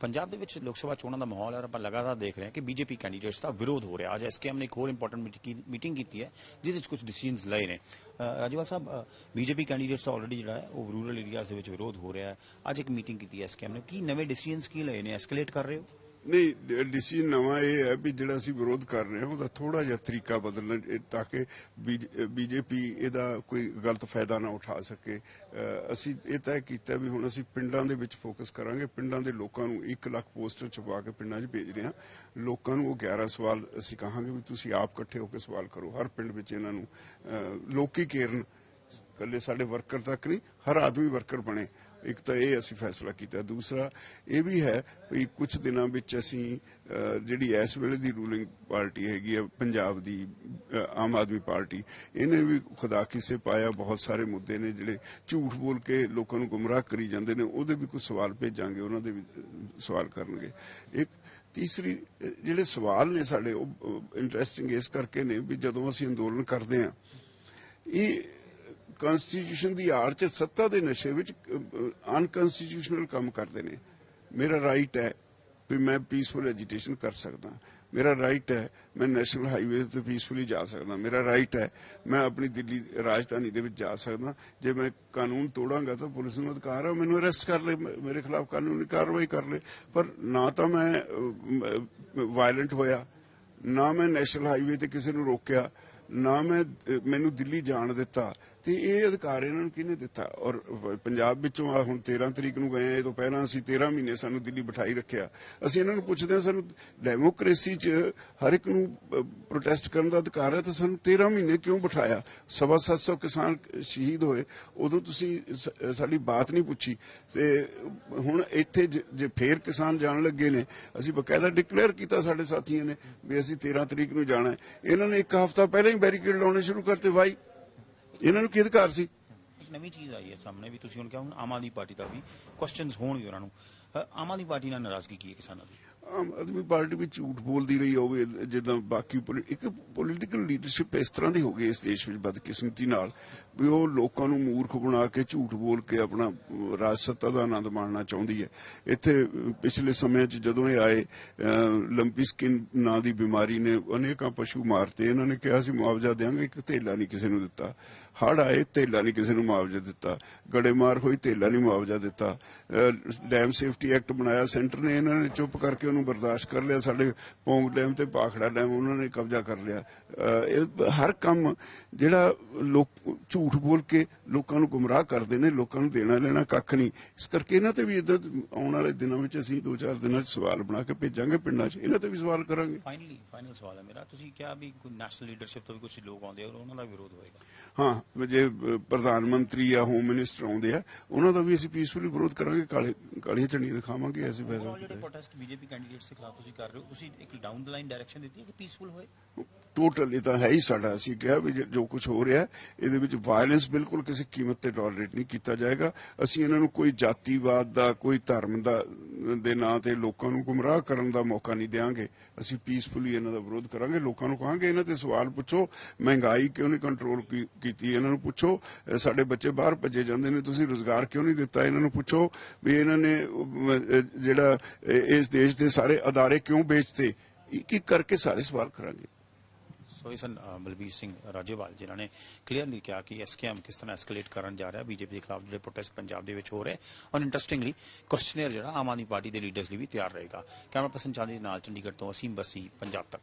ਪੰਜਾਬ ਦੇ ਵਿੱਚ ਲੋਕ ਸਭਾ ਚੋਣਾਂ ਦਾ ਮਾਹੌਲ ਹੈ ਔਰ ਆਪਾਂ ਲਗਾਤਾਰ ਦੇਖ ਰਹੇ ਹਾਂ ਕਿ ਬੀਜੇਪੀ ਕੈਂਡੀਡੇਟਸ ਦਾ ਵਿਰੋਧ ਹੋ ਰਿਹਾ। ਅੱਜ ਐਸਕੇਐਮ ਨੇ ਇੱਕ ਹੋਰ ਇੰਪੋਰਟੈਂਟ ਮੀਟਿੰਗ ਕੀਤੀ ਹੈ ਜਿਹਦੇ ਵਿੱਚ ਕੁਝ ਡਿਸੀਜਨਸ ਲਏ ਨੇ। Uh, Rajewal Sahib BJP candidates ਦਾ ਆਲਰੇਡੀ ਜਿਹੜਾ ਹੈ ਉਹ ਰੂਰਲ ਏਰੀਆਜ਼ ਦੇ ਵਿੱਚ ਵਿਰੋਧ ਹੋ ਰਿਹਾ ਹੈ। ਅੱਜ ਇੱਕ ਮੀਟਿੰਗ ਕੀਤੀ ਹੈ ਐਸਕੇਐਮ ਨੇ। ਕੀ ਨਵੇਂ ਡਿਸੀਜਨਸ ਕੀ ਲਏ ਨੇ? ਐਸਕੇਲੇਟ ਕਰ ਰਹੇ ਹੋ? ਨਹੀਂ, ਡੀਸੀ ਨਵਾਂ ਇਹ ਹੈ ਵੀ ਜਿਹੜਾ ਅਸੀਂ ਵਿਰੋਧ ਕਰ ਰਹੇ ਹਾਂ, ਉਹਦਾ ਥੋੜਾ ਜਿਹਾ ਤਰੀਕਾ ਬਦਲਣਾ ਤਾਂ ਕਿ ਬੀਜੇਪੀ ਇਹਦਾ ਕੋਈ ਗਲਤ ਫਾਇਦਾ ਨਾ ਉਠਾ ਸਕੇ। ਅਸੀਂ ਇਹ ਤੈਅ ਕੀਤਾ ਵੀ ਹੁਣ ਅਸੀਂ ਪਿੰਡਾਂ ਦੇ ਵਿੱਚ ਫੋਕਸ ਕਰਾਂਗੇ। ਪਿੰਡਾਂ ਦੇ ਲੋਕਾਂ ਨੂੰ 1 ਲੱਖ ਪੋਸਟਰ ਛਪਵਾ ਕੇ ਪਿੰਡਾਂ 'ਚ ਭੇਜ ਰਹੇ ਹਾਂ। ਲੋਕਾਂ ਨੂੰ ਉਹ 11 ਸਵਾਲ ਅਸੀਂ ਕਹਾਂਗੇ ਵੀ ਤੁਸੀਂ ਆਪ ਇਕੱਠੇ ਹੋ ਕੇ ਸਵਾਲ ਕਰੋ। ਹਰ ਪਿੰਡ ਵਿੱਚ ਇਹਨਾਂ ਨੂੰ, ਅਹ ਲੋਕੀ ਕੇਰਨ ਕੱਲੇ ਸਾਡੇ ਵਰਕਰ ਤੱਕ ਨਹੀਂ, ਹਰ ਆਦਮੀ ਵਰਕਰ ਬਣੇ। ਇੱਕ ਤਾਂ ਇਹ ਅਸੀਂ ਫੈਸਲਾ ਕੀਤਾ। ਦੂਸਰਾ, ਇਹ ਵੀ ਹੈ ਵੀ ਕੁਝ ਦਿਨਾਂ ਵਿੱਚ ਅਸੀਂ ਜਿਹੜੀ ਇਸ ਵੇਲੇ ਦੀ ਰੂਲਿੰਗ ਪਾਰਟੀ ਹੈਗੀ ਹੈ ਪੰਜਾਬ ਦੀ ਆਮ ਆਦਮੀ ਪਾਰਟੀ, ਇਹਨੇ ਵੀ ਖੁਦਾ ਕਿਸੇ ਪਾਇਆ ਬਹੁਤ ਸਾਰੇ ਮੁੱਦੇ ਨੇ ਜਿਹੜੇ ਝੂਠ ਬੋਲ ਕੇ ਲੋਕਾਂ ਨੂੰ ਗੁੰਮਰਾਹ ਕਰੀ ਜਾਂਦੇ ਨੇ। ਉਹਦੇ ਵੀ ਕੁਝ ਸਵਾਲ ਭੇਜਾਂਗੇ, ਉਹਨਾਂ ਦੇ ਵੀ ਸਵਾਲ ਕਰਨਗੇ। ਇੱਕ ਤੀਸਰੀ ਜਿਹੜੇ ਸਵਾਲ ਨੇ ਸਾਡੇ, ਉਹ ਇੰਟਰਸਟਿੰਗ ਇਸ ਕਰਕੇ ਨੇ ਵੀ ਜਦੋਂ ਅਸੀਂ ਅੰਦੋਲਨ ਕਰਦੇ ਹਾਂ, ਇਹ ਕਨਸਟੀਟਿਊਸ਼ਨ ਦੀ ਆੜ ਚ ਸੱਤਾ ਦੇ ਨਸ਼ੇ ਵਿੱਚ ਅਨਕਨਸਟੀਟਿਊਸ਼ਨਲ ਕੰਮ ਕਰਦੇ ਨੇ। ਮੇਰਾ ਰਾਈਟ ਹੈ ਵੀ ਮੈਂ ਪੀਸਫੁਲ ਐਜੀਟੇਸ਼ਨ ਕਰ ਸਕਦਾ। ਮੇਰਾ ਰਾਈਟ ਹੈ ਮੈਂ ਨੈਸ਼ਨਲ ਹਾਈਵੇ ਤੇ ਪੀਸਫੁਲੀ ਜਾ ਸਕਦਾ। ਮੇਰਾ ਰਾਈਟ ਹੈ ਮੈਂ ਆਪਣੀ ਦਿੱਲੀ ਰਾਜਧਾਨੀ ਦੇ ਵਿੱਚ ਜਾ ਸਕਦਾ। ਜੇ ਮੈਂ ਕਾਨੂੰਨ ਤੋੜਾਂਗਾ ਤਾਂ ਪੁਲਿਸ ਨੂੰ ਅਧਿਕਾਰ ਹੈ ਮੈਨੂੰ ਅਰੈਸਟ ਕਰ ਲੈ ਮੇਰੇ ਖਿਲਾਫ ਕਾਨੂੰਨੀ ਕਾਰਵਾਈ ਕਰ ਲੈ ਪਰ ਨਾ ਤਾਂ ਮੈਂ ਵਾਇਲੈਂਟ ਹੋਇਆ, ਨਾ ਮੈਂ ਨੈਸ਼ਨਲ ਹਾਈਵੇ ਤੇ ਕਿਸੇ ਨੂੰ ਰੋਕਿਆ, ਨਾ ਮੈਂ ਮੈਨੂੰ ਦਿੱਲੀ ਜਾਣ ਦਿੱਤਾ ਤੇ ਇਹ ਅਧਿਕਾਰ ਇਹਨਾਂ ਨੂੰ ਕਿਹਨੇ ਦਿੱਤਾ? ਔਰ ਪੰਜਾਬ ਵਿੱਚੋਂ ਆ ਹੁਣ 13 ਤਰੀਕ ਨੂੰ ਗਏ ਆ, ਇਹ ਤੋਂ ਪਹਿਲਾਂ ਅਸੀਂ 13 ਮਹੀਨੇ ਸਾਨੂੰ ਦਿੱਲੀ ਬਿਠਾਈ ਰੱਖਿਆ। ਅਸੀਂ ਇਹਨਾਂ ਨੂੰ ਪੁੱਛਦੇ ਹਾਂ, ਸਾਨੂੰ ਡੈਮੋਕ੍ਰੇਸੀ 'ਚ ਹਰ ਇੱਕ ਨੂੰ ਪ੍ਰੋਟੈਸਟ ਕਰਨ ਦਾ ਅਧਿਕਾਰ ਹੈ ਤਾਂ ਸਾਨੂੰ 13 ਮਹੀਨੇ ਕਿਉਂ ਬਿਠਾਇਆ? ਸਵਾ 700 ਕਿਸਾਨ ਸ਼ਹੀਦ ਹੋਏ। ਉਦੋਂ ਤੁਸੀਂ ਸਾਡੀ ਬਾਤ ਨਹੀਂ ਪੁੱਛੀ। ਤੇ ਹੁਣ ਇੱਥੇ ਜੇ ਫੇਰ ਕਿਸਾਨ ਜਾਣ ਲੱਗੇ ਨੇ, ਅਸੀਂ ਬਕਾਇਦਾ ਡਿਕਲੇਅਰ ਕੀਤਾ ਸਾਡੇ ਸਾਥੀਆਂ ਨੇ ਵੀ ਅਸੀਂ 13 ਤਰੀਕ ਨੂੰ ਜਾਣਾ ਹੈ। ਇਹਨਾਂ ਨੇ ਇੱਕ ਹਫ਼ਤਾ ਪਹਿਲਾਂ ਹੀ ਬੈਰੀਕੇਡ ਲਾਉਣੇ ਸ਼ੁਰੂ ਕਰਤੇ। ਵਾਈ ਇਹਨਾਂ ਨੂੰ ਕੀ ਅਧਿਕਾਰ ਸੀ? ਇੱਕ ਨਵੀਂ ਚੀਜ਼ ਆਈ ਹੈ ਸਾਹਮਣੇ ਵੀ ਤੁਸੀਂ ਹੁਣ ਕਿਹਾ ਹੁਣ ਆਮ ਆਦਮੀ ਪਾਰਟੀ ਦਾ ਵੀ ਕੁਐਸਚਨਸ ਹੋਣਗੇ ਉਹਨਾਂ ਨੂੰ। ਅ, ਆਮ ਆਦਮੀ ਪਾਰਟੀ ਨਾਲ ਨਾਰਾਜ਼ਗੀ ਕੀ ਹੈ ਕਿਸਾਨਾਂ ਦੀ? ਆਮ ਆਦਮੀ ਪਾਰਟੀ ਵੀ ਝੂਠ ਬੋਲਦੀ ਰਹੀ ਹੋਵੇ, ਜਿੱਦਾਂ ਬਾਕੀ ਇੱਕ ਪੋਲੀਟੀਕਲ ਲੀਡਰਸ਼ਿਪ ਇਸ ਤਰ੍ਹਾਂ ਦੀ ਹੋ ਗਈ ਇਸ ਦੇਸ਼ ਵਿੱਚ ਬਦਕਿਸਮਤੀ ਨਾਲ, ਵੀ ਉਹ ਲੋਕਾਂ ਨੂੰ ਮੂਰਖ ਬਣਾ ਕੇ, ਝੂਠ ਬੋਲ ਕੇ ਆਪਣਾ ਰਾਜ ਸੱਤਾ ਦਾ ਆਨੰਦ ਮਾਣਨਾ ਚਾਹੁੰਦੀ ਹੈ। ਇੱਥੇ ਪਿਛਲੇ ਸਮੇਂ 'ਚ ਜਦੋਂ ਇਹ ਆਏ ਲੰਪੀ ਸਕਿਨ ਨਾਂ ਦੀ ਬਿਮਾਰੀ ਨੇ ਅਨੇਕਾਂ ਪਸ਼ੂ ਮਾਰਤੇ। ਇਹਨਾਂ ਨੇ ਕਿਹਾ ਸੀ, ਮੁਆਵਜ਼ਾ ਦੇਵਾਂਗੇ ਇੱਕ ਧੇਲਾ ਨਹੀਂ ਕਿਸੇ ਨੂੰ ਦਿੱਤਾ। ਹੜ ਆਏ, ਧੇਲਾ ਨਹੀਂ ਕਿਸੇ ਨੂੰ ਮੁਆਵਜ਼ਾ ਦਿੱਤਾ। ਗੜੇਮਾਰ ਹੋਈ, ਧੇਲਾ ਨਹੀਂ ਮੁਆਵਜ਼ਾ ਦਿੱਤਾ। ਡੈਮ ਸੇਫਟੀ ਐਕਟ ਬਣਾਇਆ, ਸੈਂਟਰ ਨੇ ਇਹਨਾਂ ਨੇ ਚੁੱਪ ਕਰਕੇ ਉਹਨੂੰ ਬਰਦਾਸ਼ਤ ਕਰ ਲਿਆ ਸਾਡੇ ਪੌਂਗ ਡੈਮ ਤੇ ਪਾਖੜਾ ਡੈਮ ਉਹਨਾਂ ਨੇ ਕਬਜ਼ਾ ਕਰ ਲਿਆ। ਇਹ ਹਰ ਕੰਮ ਜਿਹੜਾ ਲੋਕ ਝੂਠ ਬੋਲ ਕੇ ਲੋਕਾਂ ਨੂੰ ਗੁੰਮਰਾਹ ਕਰਦੇ ਨੇ ਲੋਕਾਂ ਨੂੰ ਦੇਣਾ ਲੈਣਾ ਕੱਖ ਨਹੀਂ। ਇਸ ਕਰਕੇ ਇਹਨਾਂ ਤੇ ਵੀ ਇਦਾਂ ਆਉਣ ਵਾਲੇ ਦਿਨਾਂ ਵਿੱਚ ਅਸੀਂ ਦੋ ਚਾਰ ਦਿਨਾਂ 'ਚ ਸਵਾਲ ਬਣਾ ਕੇ ਭੇਜਾਂਗੇ ਪਿੰਡਾਂ 'ਚ। ਇਹਨਾਂ ਤੇ ਵੀ ਸਵਾਲ ਕਰਾਂਗੇ। ਫਾਈਨਲੀ ਫਾਈਨਲ ਸਵਾਲ ਹੈ ਮੇਰਾ। ਤੁਸੀਂ ਕਿਹਾ ਵੀ ਕੋਈ ਨੈਸ਼ਨਲ ਲੀਡਰਸ਼ਿਪ ਤੋਂ ਵੀ ਕੁਝ ਲੋਕ ਆਉਂਦੇ ਆ ਔਰ ਉਹਨਾਂ ਦਾ ਵਿਰੋਧ ਹੋਏਗਾ। ਹਾਂ ਜੇ ਪ੍ਰਧਾਨ ਮੰਤਰੀ ਜਾਂ ਹੋਮ ਮਿਨਿਸਟਰ ਆਉਂਦੇ ਆ ਉਹਨਾਂ ਦਾ ਵੀ ਅਸੀਂ ਪੀਸਫੁਲੀ ਵਿਰੋਧ ਕਰਾਂਗੇ ਕਾਲੇ ਕਾਲੀਆਂ ਝੰਡੀਆਂ ਦਿਖਾਵਾਂਗੇ overall ਫੈਸਲਾ ਜਿਹੜੇ ਪ੍ਰੋਟੈਸਟ ਬੀਜੇਪੀ ਕੈਂਡੀਡੇਟਸ ਦੇ ਖਿਲਾਫ ਤੁਸੀਂ ਕਰ ਰਹੇ ਹੋ। ਤੁਸੀਂ ਇੱਕ ਡਾਊਨ ਦ ਲਾਈਨ ਡਾਇਰੈਕਸ਼ਨ ਦਿੱਤੀ ਕਿ ਪੀਸਫੁਲ ਹੋਏ? ਟੋਟਲ ਇਹ ਤਾਂ ਹੈ ਹੀ ਸਾਡਾ। ਅਸੀਂ ਕਿਹਾ ਵੀ ਜੋ- ਜੋ ਕੁਝ ਹੋ ਰਿਹਾ, ਇਹਦੇ ਵਿੱਚ ਵਾਇਲੈਂਸ ਬਿਲਕੁਲ ਕਿਸੇ ਕੀਮਤ ਤੇ ਟੋਲਰੇਟ ਨਹੀਂ ਕੀਤਾ ਜਾਏਗਾ। ਅਸੀਂ ਇਹਨਾਂ ਨੂੰ ਕੋਈ ਜਾਤੀਵਾਦ ਦਾ, ਕੋਈ ਧਰਮ ਦਾ ਦੇ ਨਾਂ ਤੇ ਲੋਕਾਂ ਨੂੰ ਗੁੰਮਰਾਹ ਕਰਨ ਦਾ ਮੌਕਾ ਨਹੀਂ ਦੇਵਾਂਗੇ ਅਸੀਂ ਪੀਸਫੁਲੀ ਇਹਨਾਂ ਦਾ ਵਿਰੋਧ ਕਰਾਂਗੇ, ਲੋਕਾਂ ਨੂੰ ਕਹਾਂਗੇ, ਇਹਨਾਂ ਤੇ ਸਵਾਲ ਪੁੱਛੋ, ਮਹਿੰਗਾਈ ਕਿਉਂ ਨਹੀਂ ਕੰਟਰੋਲ ਕੀਤੀ, ਇਹਨਾਂ ਨੂੰ ਪੁੱਛੋ ਸਾਡੇ ਬੱਚੇ ਬਾਹਰ ਭੱਜੇ ਜਾਂਦੇ ਨੇ, ਤੁਸੀਂ ਰੋਜ਼ਗਾਰ ਕਿਉਂ ਨਹੀਂ ਦਿੱਤਾ, ਇਹਨਾਂ ਨੂੰ ਪੁੱਛੋ ਵੀ ਇਹਨਾਂ ਨੇ ਜਿਹੜਾ ਇਸ ਦੇਸ਼ ਦੇ ਸਾਰੇ ਅਦਾਰੇ ਕਿਉਂ ਵੇਚਤੇ? ਇੱਕ ਇੱਕ ਕਰਕੇ ਸਾਰੇ ਸਵਾਲ ਕਰਾਂਗੇ। ਸੋ ਇਸ ਬਲਬੀਰ ਸਿੰਘ ਰਾਜੇਵਾਲ, ਜਿਨ੍ਹਾਂ ਨੇ ਕਲੀਅਰਲੀ ਕਿਹਾ ਕਿ ਐਸਕੇਐਮ ਕਿਸ ਤਰ੍ਹਾਂ ਐਸਕੇਲੇਟ ਕਰਨ ਜਾ ਰਿਹਾ ਬੀਜੇਪੀ ਦੇ ਖਿਲਾਫ ਜਿਹੜੇ ਪ੍ਰੋਟੈਸਟ ਪੰਜਾਬ ਦੇ ਵਿੱਚ ਹੋ ਰਹੇ। ਔਰ ਇੰਟਰਸਟਿੰਗਲੀ ਕੁਐਸਚਨਰ ਜਿਹੜਾ ਆਮ ਆਦਮੀ ਪਾਰਟੀ ਦੇ ਲੀਡਰਸ ਲਈ ਵੀ ਤਿਆਰ ਰਹੇਗਾ। ਕੈਮਰਾ ਪਰਸਨ ਚਾਂਦੀ ਦੇ ਨਾਲ ਚੰਡੀਗੜ੍ਹ ਤੋਂ ਅਸੀਮ ਬਸੀ, ਪੰਜਾਬ ਤੱਕ।